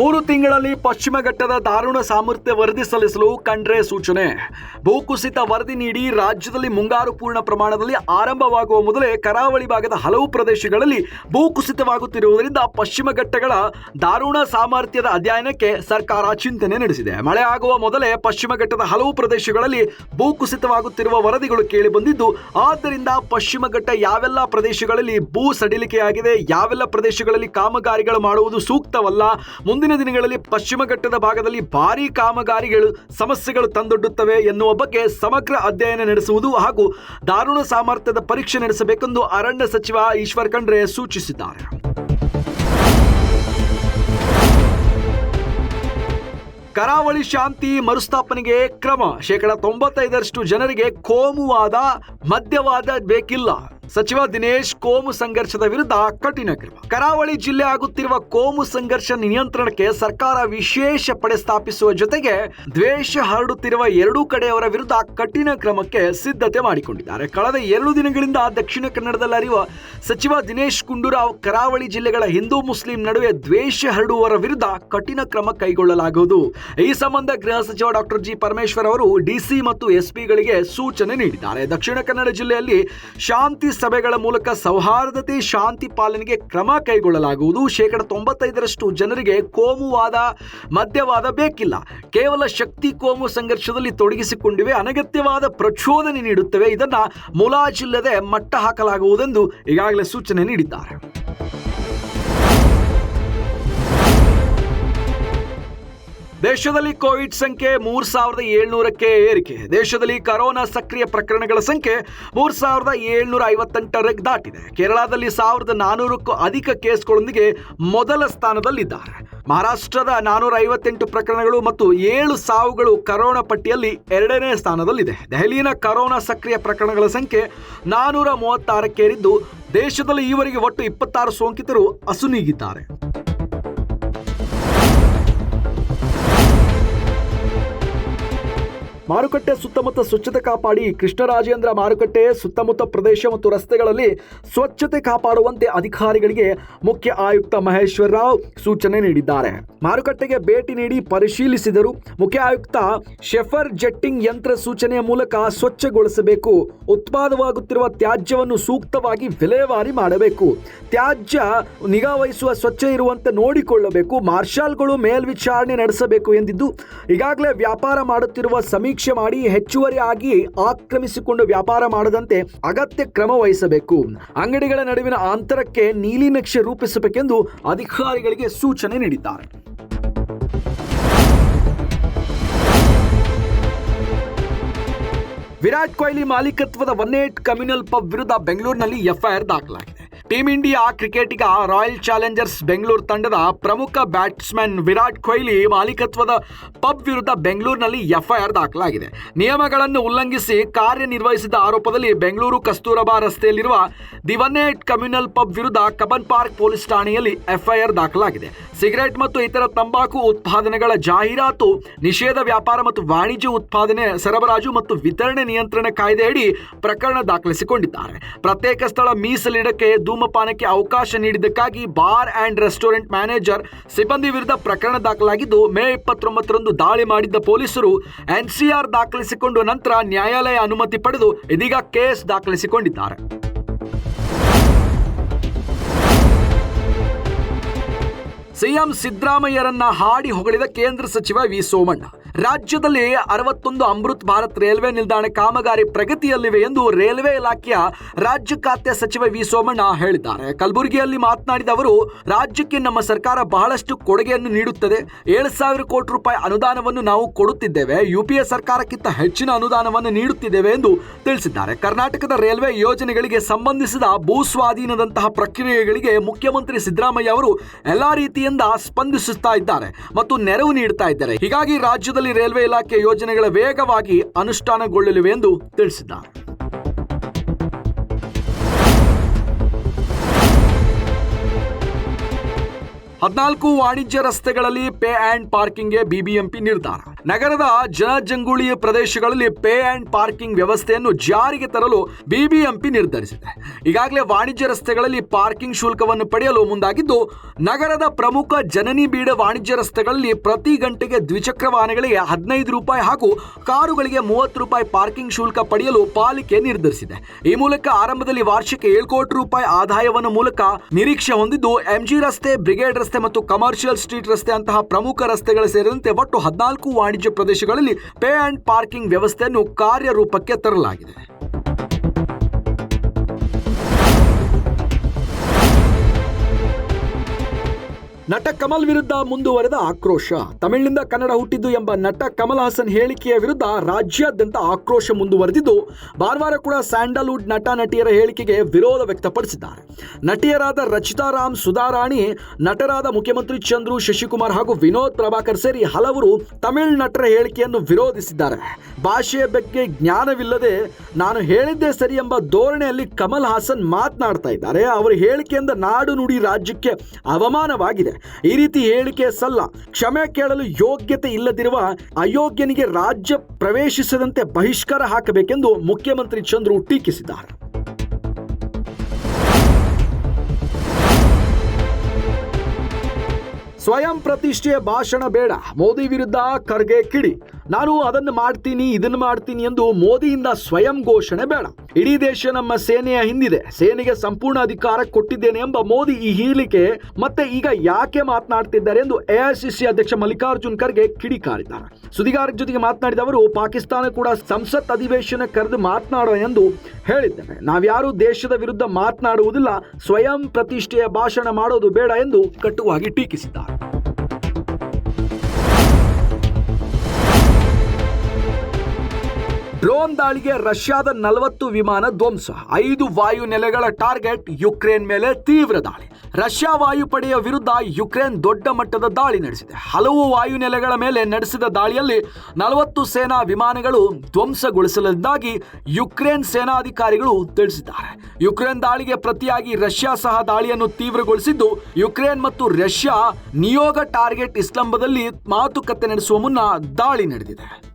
ಮೂರು ತಿಂಗಳಲ್ಲಿ ಪಶ್ಚಿಮ ಘಟ್ಟದ ದಾರುಣ ಸಾಮರ್ಥ್ಯ ವರದಿ ಸಲ್ಲಿಸಲು ಕಂಡ್ರೆ ಸೂಚನೆ. ಭೂಕುಸಿತ ವರದಿ ನೀಡಿ ರಾಜ್ಯದಲ್ಲಿ ಮುಂಗಾರು ಪೂರ್ಣ ಪ್ರಮಾಣದಲ್ಲಿ ಆರಂಭವಾಗುವ ಮೊದಲೇ ಕರಾವಳಿ ಭಾಗದ ಹಲವು ಪ್ರದೇಶಗಳಲ್ಲಿ ಭೂಕುಸಿತವಾಗುತ್ತಿರುವುದರಿಂದ ಪಶ್ಚಿಮ ಘಟ್ಟಗಳ ದಾರುಣ ಸಾಮರ್ಥ್ಯದ ಅಧ್ಯಯನಕ್ಕೆ ಸರ್ಕಾರ ಚಿಂತನೆ ನಡೆಸಿದೆ. ಮಳೆ ಆಗುವ ಮೊದಲೇ ಪಶ್ಚಿಮ ಘಟ್ಟದ ಹಲವು ಪ್ರದೇಶಗಳಲ್ಲಿ ಭೂಕುಸಿತವಾಗುತ್ತಿರುವ ವರದಿಗಳು ಕೇಳಿಬಂದಿದ್ದು, ಆದ್ದರಿಂದ ಪಶ್ಚಿಮ ಘಟ್ಟ ಯಾವೆಲ್ಲ ಪ್ರದೇಶಗಳಲ್ಲಿ ಭೂ ಸಡಿಲಿಕೆಯಾಗಿದೆ, ಯಾವೆಲ್ಲ ಪ್ರದೇಶಗಳಲ್ಲಿ ಕಾಮಗಾರಿಗಳು ಮಾಡುವುದು ಸೂಕ್ತವಲ್ಲ, ಮುಂದಿನ ದಿನಗಳಲ್ಲಿ ಪಶ್ಚಿಮ ಘಟ್ಟದ ಭಾಗದಲ್ಲಿ ಭಾರೀ ಕಾಮಗಾರಿಗಳು, ಸಮಸ್ಯೆಗಳು ತಂದೊಡ್ಡುತ್ತವೆ ಎನ್ನುವ ಬಗ್ಗೆ ಸಮಗ್ರ ಅಧ್ಯಯನ ನಡೆಸುವುದು ಹಾಗೂ ದಾರುಣ ಸಾಮರ್ಥ್ಯದ ಪರೀಕ್ಷೆ ನಡೆಸಬೇಕೆಂದು ಅರಣ್ಯ ಸಚಿವ ಈಶ್ವರ್ ಖಂಡ್ರೆ ಸೂಚಿಸಿದ್ದಾರೆ. ಕರಾವಳಿ ಶಾಂತಿ ಮರುಸ್ಥಾಪನೆಗೆ ಕ್ರಮ. ಶೇಕಡ ತೊಂಬತ್ತೈದರಷ್ಟು ಜನರಿಗೆ ಕೋಮುವಾದ, ಮದ್ಯವಾದ ಬೇಕಿಲ್ಲ. ಸಚಿವ ದಿನೇಶ್ ಕೋಮು ಸಂಘರ್ಷದ ವಿರುದ್ಧ ಕಠಿಣ ಕ್ರಮ. ಕರಾವಳಿ ಜಿಲ್ಲೆ ಆಗುತ್ತಿರುವ ಕೋಮು ಸಂಘರ್ಷ ನಿಯಂತ್ರಣಕ್ಕೆ ಸರ್ಕಾರ ವಿಶೇಷ ಪಡೆ ಸ್ಥಾಪಿಸುವ ಜೊತೆಗೆ ದ್ವೇಷ ಹರಡುತ್ತಿರುವ ಎರಡೂ ಕಡೆಯವರ ವಿರುದ್ಧ ಕಠಿಣ ಕ್ರಮಕ್ಕೆ ಸಿದ್ಧತೆ ಮಾಡಿಕೊಂಡಿದ್ದಾರೆ. ಕಳೆದ ಎರಡು ದಿನಗಳಿಂದ ದಕ್ಷಿಣ ಕನ್ನಡದಲ್ಲಿ ಅರಿಯುವ ಸಚಿವ ದಿನೇಶ್ ಗುಂಡೂರಾವ್, ಕರಾವಳಿ ಜಿಲ್ಲೆಗಳ ಹಿಂದೂ ಮುಸ್ಲಿಂ ನಡುವೆ ದ್ವೇಷ ಹರಡುವವರ ವಿರುದ್ಧ ಕಠಿಣ ಕ್ರಮ ಕೈಗೊಳ್ಳಲಾಗುವುದು. ಈ ಸಂಬಂಧ ಗೃಹ ಸಚಿವ ಡಾಕ್ಟರ್ ಜಿ. ಪರಮೇಶ್ವರ್ ಅವರು ಡಿಸಿ ಮತ್ತು ಎಸ್ಪಿಗಳಿಗೆ ಸೂಚನೆ ನೀಡಿದ್ದಾರೆ. ದಕ್ಷಿಣ ಕನ್ನಡ ಜಿಲ್ಲೆಯಲ್ಲಿ ಶಾಂತಿ ಸಭೆಗಳ ಮೂಲಕ ಸೌಹಾರ್ದತೆ, ಶಾಂತಿ ಪಾಲನೆಗೆ ಕ್ರಮ ಕೈಗೊಳ್ಳಲಾಗುವುದು. ಶೇಕಡ ತೊಂಬತ್ತೈದರಷ್ಟು ಜನರಿಗೆ ಕೋಮುವಾದ, ಮದ್ಯವಾದ ಬೇಕಿಲ್ಲ. ಕೇವಲ ಶಕ್ತಿ ಕೋಮು ಸಂಘರ್ಷದಲ್ಲಿ ತೊಡಗಿಸಿಕೊಂಡಿವೆ. ಅನಗತ್ಯವಾದ ಪ್ರಚೋದನೆ ನೀಡುತ್ತವೆ. ಇದನ್ನು ಮುಲಾಜಿಲ್ಲದೆ ಮಟ್ಟ ಹಾಕಲಾಗುವುದೆಂದು ಈಗಾಗಲೇ ಸೂಚನೆ ನೀಡಿದ್ದಾರೆ. ದೇಶದಲ್ಲಿ ಕೋವಿಡ್ ಸಂಖ್ಯೆ ಮೂರ್ ಸಾವಿರದ ಏಳ್ನೂರಕ್ಕೆ ಏರಿಕೆ. ದೇಶದಲ್ಲಿ ಕರೋನಾ ಸಕ್ರಿಯ ಪ್ರಕರಣಗಳ ಸಂಖ್ಯೆ ಮೂರು ಸಾವಿರದ ಏಳ್ನೂರ ಐವತ್ತೆಂಟರ ದಾಟಿದೆ. ಕೇರಳದಲ್ಲಿ ಸಾವಿರದ ನಾನೂರಕ್ಕೂ ಅಧಿಕ ಕೇಸ್ಗಳೊಂದಿಗೆ ಮೊದಲ ಸ್ಥಾನದಲ್ಲಿದ್ದಾರೆ. ಮಹಾರಾಷ್ಟ್ರದ ನಾನೂರ ಐವತ್ತೆಂಟು ಪ್ರಕರಣಗಳು ಮತ್ತು ಏಳು ಸಾವುಗಳು ಕರೋನಾ ಪಟ್ಟಿಯಲ್ಲಿ ಎರಡನೇ ಸ್ಥಾನದಲ್ಲಿದೆ. ದೆಹಲಿಯ ಕರೋನಾ ಸಕ್ರಿಯ ಪ್ರಕರಣಗಳ ಸಂಖ್ಯೆ ನಾನೂರ ಮೂವತ್ತಾರಕ್ಕೇರಿದ್ದು, ದೇಶದಲ್ಲಿ ಈವರೆಗೆ ಒಟ್ಟು ಇಪ್ಪತ್ತಾರು ಸೋಂಕಿತರು ಅಸುನೀಗಿದ್ದಾರೆ. ಮಾರುಕಟ್ಟೆ ಸುತ್ತಮುತ್ತ ಸ್ವಚ್ಛತೆ ಕಾಪಾಡಿ ಕೃಷ್ಣರಾಜೇಂದ್ರ ಮಾರುಕಟ್ಟೆ ಸುತ್ತಮುತ್ತ ಪ್ರದೇಶ ಮತ್ತು ರಸ್ತೆಗಳಲ್ಲಿ ಸ್ವಚ್ಛತೆ ಕಾಪಾಡುವಂತೆ ಅಧಿಕಾರಿಗಳಿಗೆ ಮುಖ್ಯ ಆಯುಕ್ತ ಮಹೇಶ್ವರ್ ರಾವ್ ಸೂಚನೆ ನೀಡಿದ್ದಾರೆ. ಮಾರುಕಟ್ಟೆಗೆ ಭೇಟಿ ನೀಡಿ ಪರಿಶೀಲಿಸಿದರು. ಮುಖ್ಯ ಆಯುಕ್ತ ಶೆಫರ್ ಜೆಟ್ಟಿಂಗ್ ಯಂತ್ರ ಸೂಚನೆಯ ಮೂಲಕ ಸ್ವಚ್ಛಗೊಳಿಸಬೇಕು. ಉತ್ಪಾದವಾಗುತ್ತಿರುವ ತ್ಯಾಜ್ಯವನ್ನು ಸೂಕ್ತವಾಗಿ ವಿಲೇವಾರಿ ಮಾಡಬೇಕು. ತ್ಯಾಜ್ಯ ನಿಗಾವಹಿಸುವ ಸ್ವಚ್ಛ ಇರುವಂತೆ ನೋಡಿಕೊಳ್ಳಬೇಕು. ಮಾರ್ಷಲ್ಗಳು ಮೇಲ್ವಿಚಾರಣೆ ನಡೆಸಬೇಕು ಎಂದಿದ್ದು, ಈಗಾಗಲೇ ವ್ಯಾಪಾರ ಮಾಡುತ್ತಿರುವ ಸಮೀಕ್ಷೆ ಮಾಡಿ ಹೆಚ್ಚುವರಿಯಾಗಿ ಆಕ್ರಮಿಸಿಕೊಂಡು ವ್ಯಾಪಾರ ಮಾಡದಂತೆ ಅಗತ್ಯ ಕ್ರಮ ವಹಿಸಬೇಕು. ಅಂಗಡಿಗಳ ನಡುವಿನ ಅಂತರಕ್ಕೆ ನೀಲಿ ನಕ್ಷೆ ರೂಪಿಸಬೇಕೆಂದು ಅಧಿಕಾರಿಗಳಿಗೆ ಸೂಚನೆ ನೀಡಿದ್ದಾರೆ. ವಿರಾಟ್ ಕೊಹ್ಲಿ ಮಾಲೀಕತ್ವದ ಒನ್ ಏಟ್ ಕಮ್ಯುನಲ್ ಪಬ್ ವಿರುದ್ಧ ಬೆಂಗಳೂರಿನಲ್ಲಿ ಎಫ್ಐಆರ್ ದಾಖಲಾಗಿದೆ. ಟೀಂ ಇಂಡಿಯಾ ಕ್ರಿಕೆಟಿಗ ರಾಯಲ್ ಚಾಲೆಂಜರ್ಸ್ ಬೆಂಗಳೂರು ತಂಡದ ಪ್ರಮುಖ ಬ್ಯಾಟ್ಸ್ಮನ್ ವಿರಾಟ್ ಕೊಹ್ಲಿ ಮಾಲೀಕತ್ವದ ಪಬ್ ವಿರುದ್ಧ ಬೆಂಗಳೂರಿನಲ್ಲಿ ಎಫ್ಐಆರ್ ದಾಖಲಾಗಿದೆ. ನಿಯಮಗಳನ್ನು ಉಲ್ಲಂಘಿಸಿ ಕಾರ್ಯನಿರ್ವಹಿಸಿದ ಆರೋಪದಲ್ಲಿ ಬೆಂಗಳೂರು ಕಸ್ತೂರಬಾ ರಸ್ತೆಯಲ್ಲಿರುವ ದಿವನೇಟ್ ಕಮ್ಯುನಲ್ ಪಬ್ ವಿರುದ್ಧ ಕಬನ್ ಪಾರ್ಕ್ ಪೊಲೀಸ್ ಠಾಣೆಯಲ್ಲಿ ಎಫ್ಐಆರ್ ದಾಖಲಾಗಿದೆ. ಸಿಗರೆಟ್ ಮತ್ತು ಇತರ ತಂಬಾಕು ಉತ್ಪಾದನೆಗಳ ಜಾಹೀರಾತು, ನಿಷೇಧ ವ್ಯಾಪಾರ ಮತ್ತು ವಾಣಿಜ್ಯ ಉತ್ಪಾದನೆ, ಸರಬರಾಜು ಮತ್ತು ವಿತರಣೆ ನಿಯಂತ್ರಣ ಕಾಯ್ದೆಯಡಿ ಪ್ರಕರಣ ದಾಖಲಿಸಿಕೊಂಡಿದ್ದಾರೆ. ಪ್ರತ್ಯೇಕ ಸ್ಥಳ ಮೀಸಲಿಡಕ್ಕೆ ಧೂಮಪಾನಕ್ಕೆ ಅವಕಾಶ ನೀಡಿದ್ದಕ್ಕಾಗಿ ಬಾರ್ ಅಂಡ್ ರೆಸ್ಟೋರೆಂಟ್ ಮ್ಯಾನೇಜರ್ ಸಿಬ್ಬಂದಿ ವಿರುದ್ಧ ಪ್ರಕರಣ ದಾಖಲಾಗಿದ್ದು, ಮೇ ಇಪ್ಪತ್ತೊಂಬತ್ತರಂದು ದಾಳಿ ಮಾಡಿದ್ದ ಪೊಲೀಸರು ಎನ್ಸಿಆರ್ ದಾಖಲಿಸಿಕೊಂಡು ನಂತರ ನ್ಯಾಯಾಲಯ ಅನುಮತಿ ಪಡೆದು ಇದೀಗ ಕೇಸ್ ದಾಖಲಿಸಿಕೊಂಡಿದ್ದಾರೆ. ಸಿಎಂ ಸಿದ್ದರಾಮಯ್ಯರನ್ನ ಹಾಡಿ ಹೊಗಳಿದ ಕೇಂದ್ರ ಸಚಿವ ವಿ ಸೋಮಣ್ಣ. ರಾಜ್ಯದಲ್ಲಿ ಅರವತ್ತೊಂದು ಅಮೃತ್ ಭಾರತ್ ರೈಲ್ವೆ ನಿಲ್ದಾಣ ಕಾಮಗಾರಿ ಪ್ರಗತಿಯಲ್ಲಿವೆ ಎಂದು ರೈಲ್ವೆ ಇಲಾಖೆಯ ರಾಜ್ಯ ಖಾತೆ ಸಚಿವ ವಿ ಸೋಮಣ್ಣ ಹೇಳಿದ್ದಾರೆ. ಕಲಬುರಗಿಯಲ್ಲಿ ಮಾತನಾಡಿದ ಅವರು, ರಾಜ್ಯಕ್ಕೆ ನಮ್ಮ ಸರ್ಕಾರ ಬಹಳಷ್ಟು ಕೊಡುಗೆಯನ್ನು ನೀಡುತ್ತದೆ. ಏಳು ಸಾವಿರ ಕೋಟಿ ರೂಪಾಯಿ ಅನುದಾನವನ್ನು ನಾವು ಕೊಡುತ್ತಿದ್ದೇವೆ. ಯುಪಿಎ ಸರ್ಕಾರಕ್ಕಿಂತ ಹೆಚ್ಚಿನ ಅನುದಾನವನ್ನು ನೀಡುತ್ತಿದ್ದೇವೆ ಎಂದು ತಿಳಿಸಿದ್ದಾರೆ. ಕರ್ನಾಟಕದ ರೈಲ್ವೆ ಯೋಜನೆಗಳಿಗೆ ಸಂಬಂಧಿಸಿದ ಭೂ ಸ್ವಾಧೀನದಂತಹ ಪ್ರಕ್ರಿಯೆಗಳಿಗೆ ಮುಖ್ಯಮಂತ್ರಿ ಸಿದ್ದರಾಮಯ್ಯ ಅವರು ಎಲ್ಲಾ ರೀತಿಯಿಂದ ಸ್ಪಂದಿಸುತ್ತಾ ಇದ್ದಾರೆ ಮತ್ತು ನೆರವು ನೀಡುತ್ತಾ ಇದ್ದಾರೆ. ಹೀಗಾಗಿ ರಾಜ್ಯದಲ್ಲಿ ರೈಲ್ವೆ ಇಲಾಖೆ ಯೋಜನೆಗಳ ವೇಗವಾಗಿ ಅನುಷ್ಠಾನಗೊಳ್ಳಲಿವೆ ಎಂದು ತಿಳಿಸಿದ ಹದಿನಾಲ್ಕು ವಾಣಿಜ್ಯ ರಸ್ತೆಗಳಲ್ಲಿ ಪೇ ಆ್ಯಂಡ್ ಪಾರ್ಕಿಂಗ್ಗೆ ಬಿಬಿಎಂಪಿ ನಿರ್ಧಾರ. ನಗರದ ಜನಜಂಗುಳಿಯ ಪ್ರದೇಶಗಳಲ್ಲಿ ಪೇ ಅಂಡ್ ಪಾರ್ಕಿಂಗ್ ವ್ಯವಸ್ಥೆಯನ್ನು ಜಾರಿಗೆ ತರಲು ಬಿಬಿಎಂಪಿ ನಿರ್ಧರಿಸಿದೆ. ಈಗಾಗಲೇ ವಾಣಿಜ್ಯ ರಸ್ತೆಗಳಲ್ಲಿ ಪಾರ್ಕಿಂಗ್ ಶುಲ್ಕವನ್ನು ಪಡೆಯಲು ಮುಂದಾಗಿದ್ದು, ನಗರದ ಪ್ರಮುಖ ಜನನಿ ಬೀಡ ವಾಣಿಜ್ಯ ರಸ್ತೆಗಳಲ್ಲಿ ಪ್ರತಿ ಗಂಟೆಗೆ ದ್ವಿಚಕ್ರ ವಾಹನಗಳಿಗೆ ಹದಿನೈದು ರೂಪಾಯಿ ಹಾಗೂ ಕಾರುಗಳಿಗೆ ಮೂವತ್ತು ರೂಪಾಯಿ ಪಾರ್ಕಿಂಗ್ ಶುಲ್ಕ ಪಡೆಯಲು ಪಾಲಿಕೆ ನಿರ್ಧರಿಸಿದೆ. ಈ ಮೂಲಕ ಆರಂಭದಲ್ಲಿ ವಾರ್ಷಿಕ ಏಳು ಕೋಟಿ ರೂಪಾಯಿ ಆದಾಯವನ್ನು ಮೂಲಕ ನಿರೀಕ್ಷೆ ಹೊಂದಿದ್ದು, ಎಂಜಿ ರಸ್ತೆ, ಬ್ರಿಗೇಡ್ ರಸ್ತೆ ಮತ್ತು ಕಮರ್ಷಿಯಲ್ ಸ್ಟ್ರೀಟ್ ರಸ್ತೆ ಅಂತಹ ಪ್ರಮುಖ ರಸ್ತೆಗಳು ಸೇರಿದಂತೆ ಒಟ್ಟು ಹದಿನಾಲ್ಕು ವಾಣಿಜ್ಯ ಪ್ರದೇಶಗಳಲ್ಲಿ ಪೇ ಅಂಡ್ ಪಾರ್ಕಿಂಗ್ ವ್ಯವಸ್ಥೆಯನ್ನು ಕಾರ್ಯರೂಪಕ್ಕೆ ತರಲಾಗಿದೆ. ನಟ ಕಮಲ್ ವಿರುದ್ಧ ಮುಂದುವರೆದ ಆಕ್ರೋಶ. ತಮಿಳಿನಿಂದ ಕನ್ನಡ ಹುಟ್ಟಿದ್ದು ಎಂಬ ನಟ ಕಮಲ್ ಹಾಸನ್ ಹೇಳಿಕೆಯ ವಿರುದ್ಧ ರಾಜ್ಯಾದ್ಯಂತ ಆಕ್ರೋಶ ಮುಂದುವರೆದಿದ್ದು, ಭಾನುವಾರ ಕೂಡ ಸ್ಯಾಂಡಲ್ವುಡ್ ನಟ ನಟಿಯರ ಹೇಳಿಕೆಗೆ ವಿರೋಧ ವ್ಯಕ್ತಪಡಿಸಿದ್ದಾರೆ. ನಟಿಯರಾದ ರಚಿತಾ ರಾಮ್ ಸುಧಾರಾಣಿ ನಟರಾದ ಮುಖ್ಯಮಂತ್ರಿ ಚಂದ್ರು, ಶಶಿಕುಮಾರ್ ಹಾಗೂ ವಿನೋದ್ ಪ್ರಭಾಕರ್ ಸೇರಿ ಹಲವರು ತಮಿಳ್ ನಟರ ಹೇಳಿಕೆಯನ್ನು ವಿರೋಧಿಸಿದ್ದಾರೆ. ಭಾಷೆಯ ಬಗ್ಗೆ ಜ್ಞಾನವಿಲ್ಲದೆ ನಾನು ಹೇಳಿದ್ದೇ ಸರಿ ಎಂಬ ಧೋರಣೆಯಲ್ಲಿ ಕಮಲ್ ಹಾಸನ್ ಮಾತನಾಡ್ತಾ ಇದ್ದಾರೆ. ಅವರ ಹೇಳಿಕೆಯಿಂದ ನಾಡು ನುಡಿ ರಾಜ್ಯಕ್ಕೆ ಅವಮಾನವಾಗಿದೆ. ಈ ರೀತಿ ಹೇಳಿಕೆ ಸಲ್ಲ. ಕ್ಷಮೆ ಕೇಳಲು ಯೋಗ್ಯತೆ ಇಲ್ಲದಿರುವ ಅಯೋಗ್ಯನಿಗೆ ರಾಜ್ಯ ಪ್ರವೇಶಿಸದಂತೆ ಬಹಿಷ್ಕಾರ ಹಾಕಬೇಕೆಂದು ಮುಖ್ಯಮಂತ್ರಿ ಚಂದ್ರು ಟೀಕಿಸಿದ್ದಾರೆ. ಸ್ವಯಂ ಪ್ರತಿಷ್ಠೆಯ ಭಾಷಣ ಬೇಡ. ಮೋದಿ ವಿರುದ್ಧ ಖರ್ಗೆ ಕಿಡಿ. ನಾನು ಅದನ್ನು ಮಾಡ್ತೀನಿ, ಇದನ್ನು ಮಾಡ್ತೀನಿ ಎಂದು ಮೋದಿಯಿಂದ ಸ್ವಯಂ ಘೋಷಣೆ ಬೇಡ. ಇಡೀ ದೇಶ ನಮ್ಮ ಸೇನೆಯ ಹಿಂದಿದೆ. ಸೇನೆಗೆ ಸಂಪೂರ್ಣ ಅಧಿಕಾರ ಕೊಟ್ಟಿದ್ದೇನೆ ಎಂಬ ಮೋದಿ ಈ ಹೇಳಿಕೆ ಮತ್ತೆ ಈಗ ಯಾಕೆ ಮಾತನಾಡ್ತಿದ್ದಾರೆ ಎಂದು ಎಐಸಿಸಿ ಅಧ್ಯಕ್ಷ ಮಲ್ಲಿಕಾರ್ಜುನ್ ಖರ್ಗೆ ಕಿಡಿಕಾರಿದ್ದಾರೆ. ಸುದ್ದಿಗಾರರ ಜೊತೆಗೆ ಮಾತನಾಡಿದ ಅವರು, ಪಾಕಿಸ್ತಾನ ಕೂಡ ಸಂಸತ್ ಅಧಿವೇಶನ ಕರೆದು ಮಾತನಾಡೋ ಎಂದು ಹೇಳಿದ್ದಾರೆ ನಾವ್ಯಾರು ದೇಶದ ವಿರುದ್ಧ ಮಾತನಾಡುವುದಿಲ್ಲ, ಸ್ವಯಂ ಪ್ರತಿಷ್ಠೆಯ ಭಾಷಣ ಮಾಡೋದು ಬೇಡ ಎಂದು ಕಟುವಾಗಿ ಟೀಕಿಸಿದ್ದಾರೆ. ಡ್ರೋನ್ ದಾಳಿಗೆ ರಷ್ಯಾದ ನಲವತ್ತು ವಿಮಾನ ಧ್ವಂಸ. ಐದು ವಾಯು ನೆಲೆಗಳ ಟಾರ್ಗೆಟ್ ಯುಕ್ರೇನ್ ಮೇಲೆ ತೀವ್ರ ದಾಳಿ. ರಷ್ಯಾ ವಾಯುಪಡೆಯ ವಿರುದ್ಧ ಯುಕ್ರೇನ್ ದೊಡ್ಡ ಮಟ್ಟದ ದಾಳಿ ನಡೆಸಿದೆ. ಹಲವು ವಾಯು ನೆಲೆಗಳ ಮೇಲೆ ನಡೆಸಿದ ದಾಳಿಯಲ್ಲಿ ನಲವತ್ತು ಸೇನಾ ವಿಮಾನಗಳು ಧ್ವಂಸಗೊಳಿಸಲಿದ್ದಾಗಿ ಯುಕ್ರೇನ್ ಸೇನಾಧಿಕಾರಿಗಳು ತಿಳಿಸಿದ್ದಾರೆ. ಯುಕ್ರೇನ್ ದಾಳಿಗೆ ಪ್ರತಿಯಾಗಿ ರಷ್ಯಾ ಸಹ ದಾಳಿಯನ್ನು ತೀವ್ರಗೊಳಿಸಿದ್ದು, ಯುಕ್ರೇನ್ ಮತ್ತು ರಷ್ಯಾ ನಿಯೋಗ ಟಾರ್ಗೆಟ್ ಇಸ್ಲಂಬದಲ್ಲಿ ಮಾತುಕತೆ ನಡೆಸುವ ಮುನ್ನ ದಾಳಿ ನಡೆದಿದೆ.